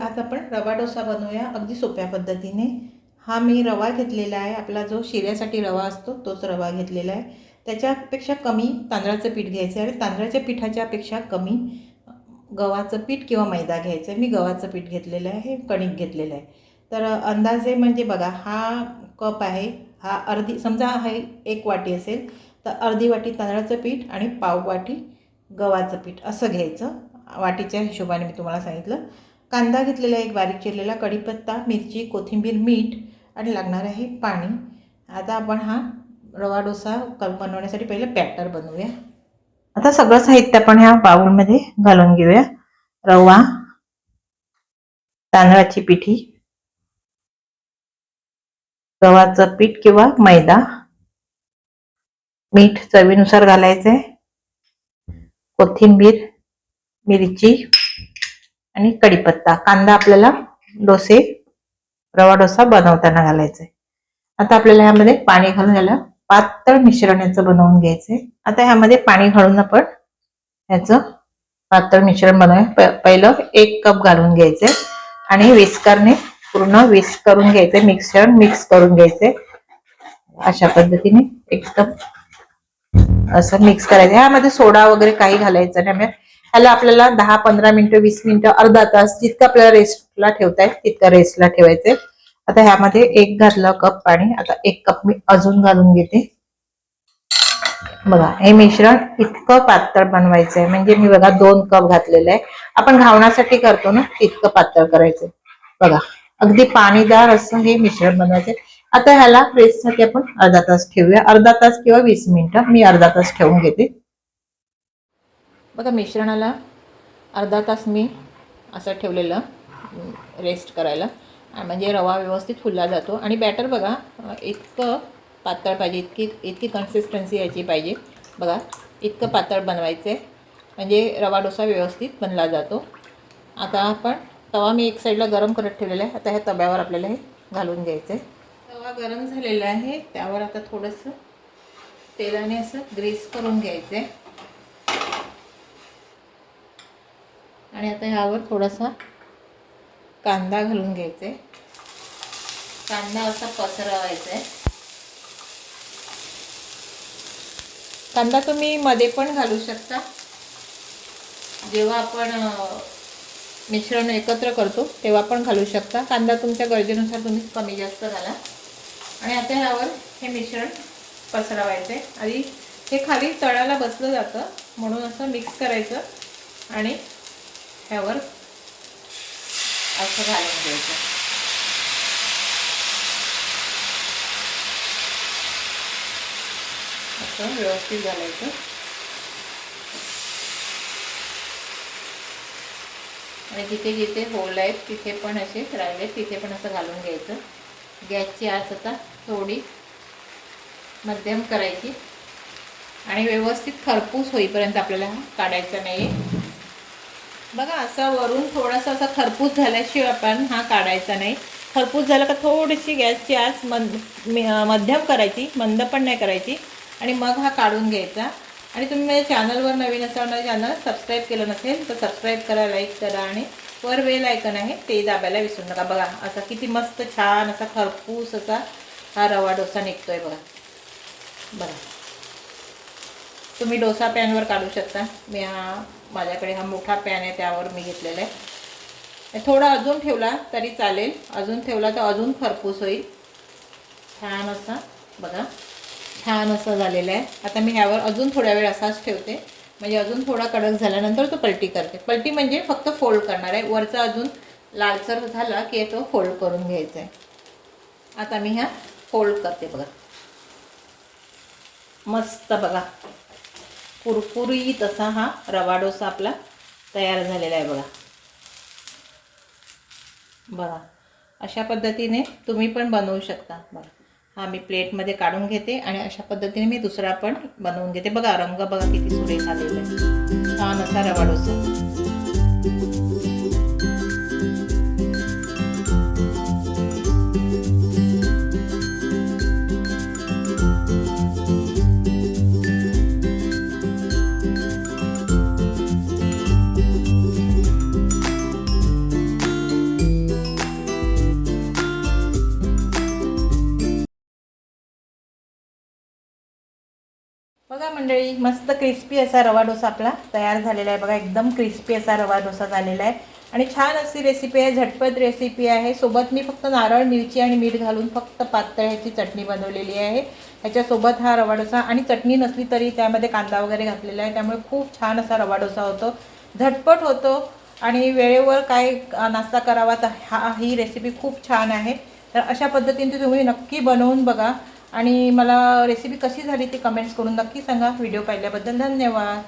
आज आपण रवा डोसा बनवूया. अगदी सोप्या पद्धतीने. हा मी रवा घेतलेला आहे. आपला जो शिऱ्यासाठी रवा असतो तोच रवा घेतलेला आहे. त्याच्यापेक्षा कमी तांदळाचं पीठ घ्यायचं आहे आणि तांदळाच्या पिठाच्यापेक्षा कमी गव्हाचं पीठ किंवा मैदा घ्यायचं आहे. मी गव्हाचं पीठ घेतलेलं आहे कणिक घेतलेलं आहे. तर अंदाजे म्हणजे बघा हा कप आहे हा अर्धी समजा हा एक वाटी असेल तर अर्धी वाटी तांदळाचं पीठ आणि पाव वाटी गव्हाचं पीठ असं घ्यायचं. वाटीच्या हिशोबाने मी तुम्हाला सांगितलं. कांदा घेतलेला एक बारीक चिरलेला कढीपत्ता मिरची कोथिंबीर मीठ आणि लागणार आहे पाणी. आता आपण हा रवा डोसा क बनवण्यासाठी पहिलं बॅटर बनवूया. आता सगळं साहित्य आपण ह्या बाउलमध्ये घालून घेऊया. रवा तांदळाची पिठी गव्हाचं पीठ किंवा मैदा मीठ चवीनुसार घालायचंय कोथिंबीर मिरची आणि कढीपत्ता कांदा आपल्याला डोसे रवा डोसा बनवताना घालायचा आहे आता आपल्याला ह्यामध्ये पाणी घालून याला पातळ मिश्रण याचं बनवून घ्यायचंय. आता ह्यामध्ये पाणी घालून आपण ह्याचं पातळ मिश्रण बनवूया पहिलं एक कप घालून घ्यायचंय. आणि विस्करने पूर्ण विस्क करून घ्यायचंय मिक्सर मिक्स करून घ्यायचंय. अशा पद्धतीने एकदम असं मिक्स करायचं. ह्यामध्ये सोडा वगैरे काही घालायचं नाही. त्याला आपल्याला दहा पंधरा मिनिटं वीस मिनिटं अर्धा तास जितकं आपल्याला रेस्टला ठेवता येईल तितकं रेस्टला ठेवायचंय. आता ह्यामध्ये एक घातलं कप पाणी. आता एक कप मी अजून घालून घेते. बघा हे मिश्रण इतकं पातळ बनवायचंय. म्हणजे मी बघा दोन कप घातलेलं आहे. आपण घावण्यासाठी करतो ना इतकं पातळ करायचंय. बघा अगदी पाणीदार असं हे मिश्रण बनवायचंय. आता ह्याला प्रेससाठी आपण अर्धा तास ठेवूया. अर्धा तास किंवा वीस मिनिटं मी अर्धा तास ठेवून घेते. बघा मिश्रणाला अर्धा तास मी असं ठेवलेलं रेस्ट करायला. म्हणजे रवा व्यवस्थित फुलला जातो. आणि बॅटर बघा इतकं पातळ पाहिजे इतकी इतकी कन्सिस्टन्सी यायची पाहिजे. बघा इतकं पातळ बनवायचं. आहे म्हणजे रवा डोसा व्यवस्थित बनला जातो. आता आपण तवा मी एक साईडला गरम करत ठेवलेला आहे. आता ह्या तव्यावर आपल्याला हे घालून घ्यायचं आहे तवा गरम झालेला आहे. त्यावर आता थोडंसं तेलाने असं ग्रेस करून घ्यायचं आहे आणि आता ह्यावर थोडासा कांदा घालून घ्यायचे. कांदा असा पसरवायचा आहे. कांदा तुम्ही मध्ये पण घालू शकता. जेव्हा आपण मिश्रण एकत्र करतो तेव्हा पण घालू शकता. कांदा तुमच्या गरजेनुसार तुम्ही कमी जास्त घाला. आणि आता ह्यावर हे मिश्रण पसरवायचं. आहे आधी हे खाली तळाला बसलं जातं. म्हणून असं मिक्स करायचं. आणि ह्यावर असं घालून घ्यायचं. असं व्यवस्थित घालायचं. आणि जिथे जिथे होल आहेत तिथे पण असे राहिले तिथे पण असं घालून घ्यायचं. गॅसची आच आता थोडी मध्यम करायची. आणि व्यवस्थित खरपूस होईपर्यंत आपल्याला काढायचं नाही आहे बघा असं वरून थोडासा असा खरपूस झाल्याशिवाय आपण हा काढायचा नाही. खरपूस झाला का थोडीशी गॅसची आच मंद मध्यम करायची मंद पण नाही करायची. आणि मग हा काढून घ्यायचा. आणि तुम्ही माझ्या चॅनलवर नवीन असाल माझ्या चॅनल सबस्क्राईब केलं नसेल तर सबस्क्राईब करा लाईक करा आणि वर बेल आयकन आहे ते दाबायला विसरू नका. बघा असा किती मस्त छान असा खरपूस असा हा रवा डोसा निघतोय बघा. बघा. तुम्ही डोसा पॅनवर काढू शकता. मी हा माझ्याकडे हा मोठा पॅन आहे त्यावर मी घेतलेला आहे. थोडा अजून ठेवला तरी चालेल. अजून ठेवला तर अजून खरपूस होईल. छान असा बघा. छान असं झालेलं आहे. आता मी ह्यावर अजून थोड्या वेळ असाच ठेवते. म्हणजे अजून थोडा कडक झाल्यानंतर तो पलटी करते. पलटी म्हणजे फक्त फोल्ड करणार आहे. वरचा अजून लालसर झाला की तो फोल्ड करून घ्यायचा आहे. आता मी ह्या फोल्ड करते बघा. मस्त बघा. कुरकुरीत असा हा रवा डोसा आपला तयार झालेला आहे बघा. बघा अशा पद्धतीने तुम्ही पण बनवू शकता. बघा हा मी प्लेटमध्ये काढून घेते आणि अशा पद्धतीने मी दुसरा पण बनवून घेते. बघा रंग बघा किती सुरेख आलेला आहे. छान असा रवा डोसा. मंडळी मस्त क्रिस्पी असा रवा डोसा आपला तयार झालेला आहे. बघा एकदम क्रिस्पी असा रवा डोसा झालेला आहे. आणि छान अशी रेसिपी आहे झटपट रेसिपी आहे. सोबत मी फक्त नारळ मिरची आणि मीठ घालून फक्त पातळ ह्याची चटणी बनवलेली आहे. ह्याच्यासोबत हा रवा डोसा आणि चटणी नसली तरी त्यामध्ये कांदा वगैरे घातलेला आहे. त्यामुळे खूप छान असा रवा डोसा होतो. झटपट होतो आणि वेळेवर काय नाश्ता करावा तर हा ही रेसिपी खूप छान आहे. तर अशा पद्धतीने तुम्ही नक्की बनवून बघा. आणि मला रेसिपी कशी झाली ती कमेंट्स करून नक्की सांगा. व्हिडिओ पाहिल्याबद्दल धन्यवाद.